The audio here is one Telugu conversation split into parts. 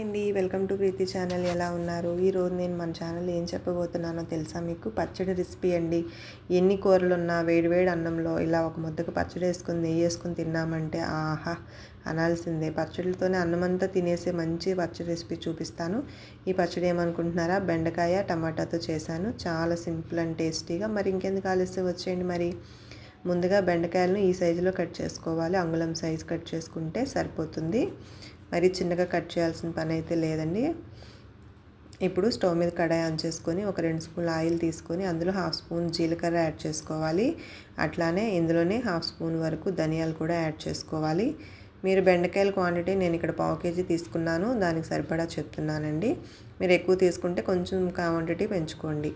అండి వెల్కమ్ టు ప్రీతి ఛానల్. ఎలా ఉన్నారు? ఈరోజు నేను మన ఛానల్ ఏం చెప్పబోతున్నానో తెలుసా మీకు? పచ్చడి రెసిపీ అండి. ఎన్ని కూరలు ఉన్నా వేడివేడి అన్నంలో ఇలా ఒక ముద్దకు పచ్చడి వేసుకుని నెయ్యి వేసుకుని తిన్నామంటే ఆహా అనాల్సిందే. పచ్చడితోనే అన్నమంతా తినేసే మంచి పచ్చడి రెసిపీ చూపిస్తాను. ఈ పచ్చడి ఏమనుకుంటున్నారా? బెండకాయ టమాటాతో చేశాను. చాలా సింపుల్ అండ్ టేస్టీగా. మరి ఇంకెందుకు ఆలస్యం? వచ్చేయండి మరి. ముందుగా బెండకాయలను ఈ సైజులో కట్ చేసుకోవాలి. అంగుళం సైజు కట్ చేసుకుంటే సరిపోతుంది. మరి చిన్నగా కట్ చేయాల్సిన పని అయితే లేదండి. ఇప్పుడు స్టవ్ మీద కడాయి ఆన్ చేసుకొని ఒక రెండు స్పూన్ల ఆయిల్ తీసుకొని అందులో హాఫ్ స్పూన్ జీలకర్ర యాడ్ చేసుకోవాలి. అట్లానే ఇందులోనే హాఫ్ స్పూన్ వరకు ధనియాలు కూడా యాడ్ చేసుకోవాలి. మీరు బెండకాయల క్వాంటిటీ నేను ఇక్కడ పావు కేజీ తీసుకున్నాను. దానికి సరిపడా చెప్తున్నానండి. మీరు ఎక్కువ తీసుకుంటే కొంచెం క్వాంటిటీ పెంచుకోండి.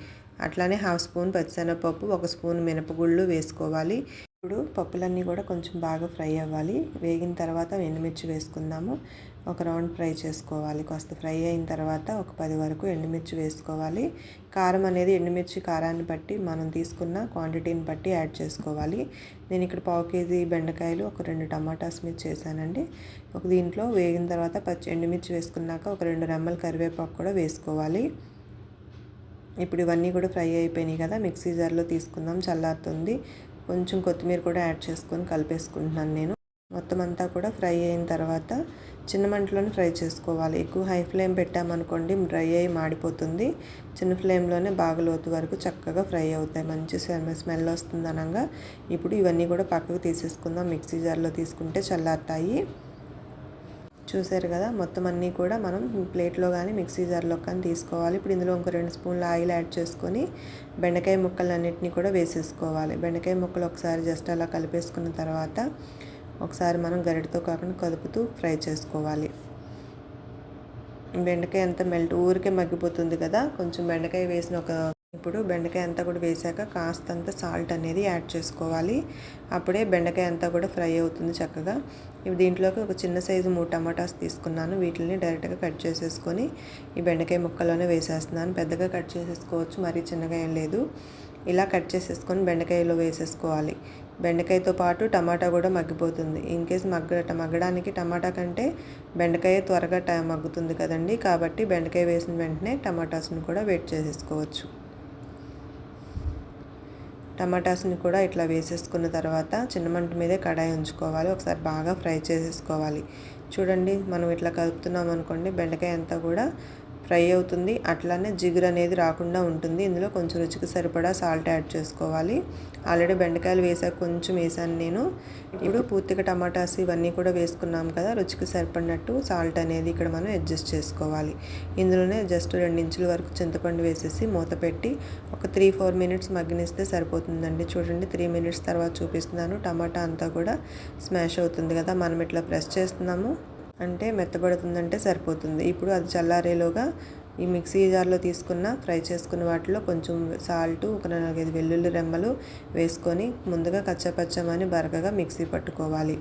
అట్లానే హాఫ్ స్పూన్ పచ్చిశనగపప్పు ఒక స్పూన్ మినపగుళ్ళు వేసుకోవాలి. ఇప్పుడు పప్పులన్నీ కూడా కొంచెం బాగా ఫ్రై అవ్వాలి. వేగిన తర్వాత ఎండుమిర్చి వేసుకుందాము. ఒక రౌండ్ ఫ్రై చేసుకోవాలి. కాస్త ఫ్రై అయిన తర్వాత ఒక పది వరకు ఎండుమిర్చి వేసుకోవాలి. కారం అనేది ఎండుమిర్చి కారాన్ని బట్టి మనం తీసుకున్న క్వాంటిటీని బట్టి యాడ్ చేసుకోవాలి. నేను ఇక్కడ పావు కేజీ బెండకాయలు ఒక రెండు టమాటాస్ మీద చేశానండి. ఒక దీంట్లో వేగిన తర్వాత పచ్చి ఎండుమిర్చి వేసుకున్నాక ఒక రెండు రెమ్మల కరివేపాకు కూడా వేసుకోవాలి. ఇప్పుడు ఇవన్నీ కూడా ఫ్రై అయిపోయినాయి కదా మిక్సీ జార్లో తీసుకుందాం. చల్లారుతుంది. కొంచెం కొత్తిమీర కూడా యాడ్ చేసుకొని కలిపేసుకుంటున్నాను నేను. మొత్తం అంతా కూడా ఫ్రై అయిన తర్వాత చిన్న మంటలోనే ఫ్రై చేసుకోవాలి. ఎక్కువ హై ఫ్లేమ్ పెట్టామనుకోండి డ్రై అయ్యి మాడిపోతుంది. చిన్న ఫ్లేమ్లోనే బాగా లోతు వరకు చక్కగా ఫ్రై అవుతాయి. మంచి స్మెల్ వస్తుంది అనగా. ఇప్పుడు ఇవన్నీ కూడా పక్కకు తీసేసుకుందాం. మిక్సీ జార్లో తీసుకుంటే చల్లారుతాయి. చూసారు కదా మొత్తం అన్నీ కూడా మనం ప్లేట్లో కానీ మిక్సీ జార్లో కానీ తీసుకోవాలి. ఇప్పుడు ఇందులో ఇంకో రెండు స్పూన్ల ఆయిల్ యాడ్ చేసుకొని బెండకాయ ముక్కలన్నింటినీ కూడా వేసేసుకోవాలి. బెండకాయ ముక్కలు ఒకసారి జస్ట్ అలా కలిపేసుకున్న తర్వాత ఒకసారి మనం గరిటతో కాకుండా కదుపుతూ ఫ్రై చేసుకోవాలి. బెండకాయ అంతా మెల్ట్ ఊరికే మగ్గిపోతుంది కదా కొంచెం బెండకాయ వేసిన ఒక ఇప్పుడు బెండకాయ అంతా కూడా వేసాక కాస్తంత సాల్ట్ అనేది యాడ్ చేసుకోవాలి. అప్పుడే బెండకాయ అంతా కూడా ఫ్రై అవుతుంది చక్కగా. ఇప్పుడు దీంట్లోకి ఒక చిన్న సైజు మూడు టమాటాస్ తీసుకున్నాను. వీటిని డైరెక్ట్గా కట్ చేసేసుకొని ఈ బెండకాయ ముక్కలోనే వేసేస్తున్నాను. పెద్దగా కట్ చేసేసుకోవచ్చు మరీ చిన్నగా ఏం లేదు. ఇలా కట్ చేసేసుకొని బెండకాయలో వేసేసుకోవాలి. బెండకాయతో పాటు టమాటా కూడా మగ్గిపోతుంది. ఇన్ కేస్ మగ్గ మగ్గడానికి టమాటా కంటే బెండకాయ త్వరగా మగ్గుతుంది కదండి. కాబట్టి బెండకాయ వేసిన వెంటనే టమాటాస్ను కూడా వెయిట్ చేసేసుకోవచ్చు. టమాటాస్ని కూడా ఇట్లా వేసేసుకున్న తర్వాత చిన్న మంట మీదే కడాయి ఉంచుకోవాలి. ఒకసారి బాగా ఫ్రై చేసేసుకోవాలి. చూడండి మనం ఇట్లా కలుపుతున్నాం అనుకోండి బెండకాయ అంతా కూడా ఫ్రై అవుతుంది. అట్లానే జిగురు అనేది రాకుండా ఉంటుంది. ఇందులో కొంచెం రుచికి సరిపడా సాల్ట్ యాడ్ చేసుకోవాలి. ఆల్రెడీ బెండకాయలు వేసాక కొంచెం వేసాను నేను. ఇప్పుడు పూర్తిగా టమాటాస్ ఇవన్నీ కూడా వేసుకున్నాం కదా రుచికి సరిపడినట్టు సాల్ట్ అనేది ఇక్కడ మనం అడ్జస్ట్ చేసుకోవాలి. ఇందులోనే జస్ట్ రెండు ఇంచుల వరకు చింతపండు వేసేసి మూత పెట్టి ఒక త్రీ ఫోర్ మినిట్స్ మగ్గనిస్తే సరిపోతుందండి. చూడండి త్రీ మినిట్స్ తర్వాత చూపిస్తున్నాను. టమాటా అంతా కూడా స్మాష్ అవుతుంది కదా మనం ఇట్లా ప్రెస్ చేస్తున్నాము. అంటే మెత్తబడుతుందంటే సరిపోతుంది. ఇప్పుడు అది చల్లారేలోగా ఈ మిక్సీ జార్లో తీసుకున్న ఫ్రై చేసుకున్న వాటిలో కొంచెం సాల్ట్ ఒక నాలుగైదు వెల్లుల్లి రెమ్మలు వేసుకొని ముందుగా కచ్చపచ్చమని బరకగా మిక్సీ పట్టుకోవాలి.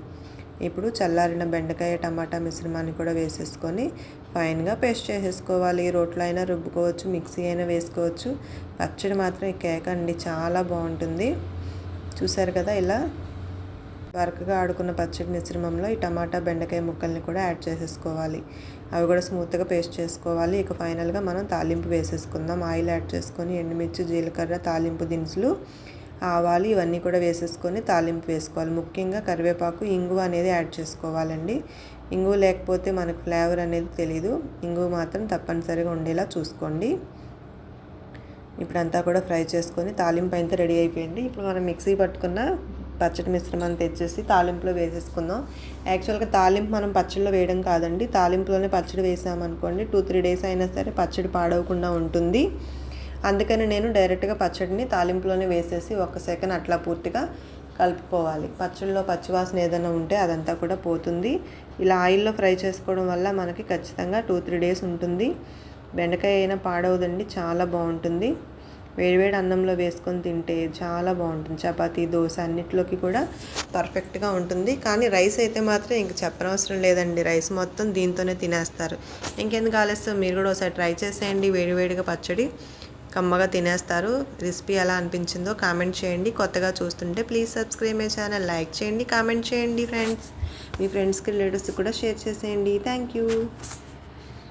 ఇప్పుడు చల్లారిన బెండకాయ టమాటా మిశ్రమాన్ని కూడా వేసేసుకొని ఫైన్గా పేస్ట్ చేసేసుకోవాలి. రోట్లో అయినా రుబ్బుకోవచ్చు మిక్సీ అయినా వేసుకోవచ్చు. పచ్చడి మాత్రం ఈ కేక్ అండి చాలా బాగుంటుంది. చూసారు కదా ఇలా వరకగా ఆడుకున్న పచ్చడి మిశ్రమంలో ఈ టమాటా బెండకాయ ముక్కల్ని కూడా యాడ్ చేసేసుకోవాలి. అవి కూడా స్మూత్గా పేస్ట్ చేసుకోవాలి. ఇక ఫైనల్గా మనం తాలింపు వేసేసుకుందాం. ఆయిల్ యాడ్ చేసుకొని ఎండుమిర్చి జీలకర్ర తాలింపు దినుసులు ఆవాలు ఇవన్నీ కూడా వేసేసుకొని తాలింపు వేసుకోవాలి. ముఖ్యంగా కరివేపాకు ఇంగువ అనేది యాడ్ చేసుకోవాలండి. ఇంగువ లేకపోతే మనకు ఫ్లేవర్ అనేది తెలీదు. ఇంగువ మాత్రం తప్పనిసరిగా ఉండేలా చూసుకోండి. ఇప్పుడంతా కూడా ఫ్రై చేసుకొని తాలింపు అయితే రెడీ అయిపోయింది. ఇప్పుడు మనం మిక్సీ పట్టుకున్న పచ్చడి మిశ్రమం తెచ్చేసి తాలింపులో వేసేసుకుందాం. యాక్చువల్గా తాలింపు మనం పచ్చడిలో వేయడం కాదండి. తాలింపులోనే పచ్చడి వేసామనుకోండి టూ త్రీ డేస్ అయినా సరే పచ్చడి పాడవకుండా ఉంటుంది. అందుకని నేను డైరెక్ట్గా పచ్చడిని తాలింపులోనే వేసేసి ఒక సెకండ్ అట్లా పూర్తిగా కలుపుకోవాలి. పచ్చడిలో పచ్చివాసన ఏదైనా ఉంటే అదంతా కూడా పోతుంది. ఇలా ఆయిల్లో ఫ్రై చేసుకోవడం వల్ల మనకి ఖచ్చితంగా టూ త్రీ డేస్ ఉంటుంది. బెండకాయ అయినా పాడవదండి చాలా బాగుంటుంది. వేడివేడి అన్నంలో వేసుకొని తింటే చాలా బాగుంటుంది. చపాతీ దోశ అన్నిట్లోకి కూడా పర్ఫెక్ట్గా ఉంటుంది. కానీ రైస్ అయితే మాత్రం ఇంక చెప్పనవసరం లేదండి. రైస్ మొత్తం దీంతోనే తినేస్తారు. ఇంకెందుకు ఆలస్యం? మీరు కూడా ఒకసారి ట్రై చేసేయండి. వేడివేడిగా పచ్చడి కమ్మగా తినేస్తారు. రెసిపీ ఎలా అనిపించిందో కామెంట్ చేయండి. కొత్తగా చూస్తుంటే please subscribe my channel. Like చేయండి కామెంట్ చేయండి ఫ్రెండ్స్. మీ ఫ్రెండ్స్కి రిలేటివ్స్కి కూడా షేర్ చేసేయండి. Thank you.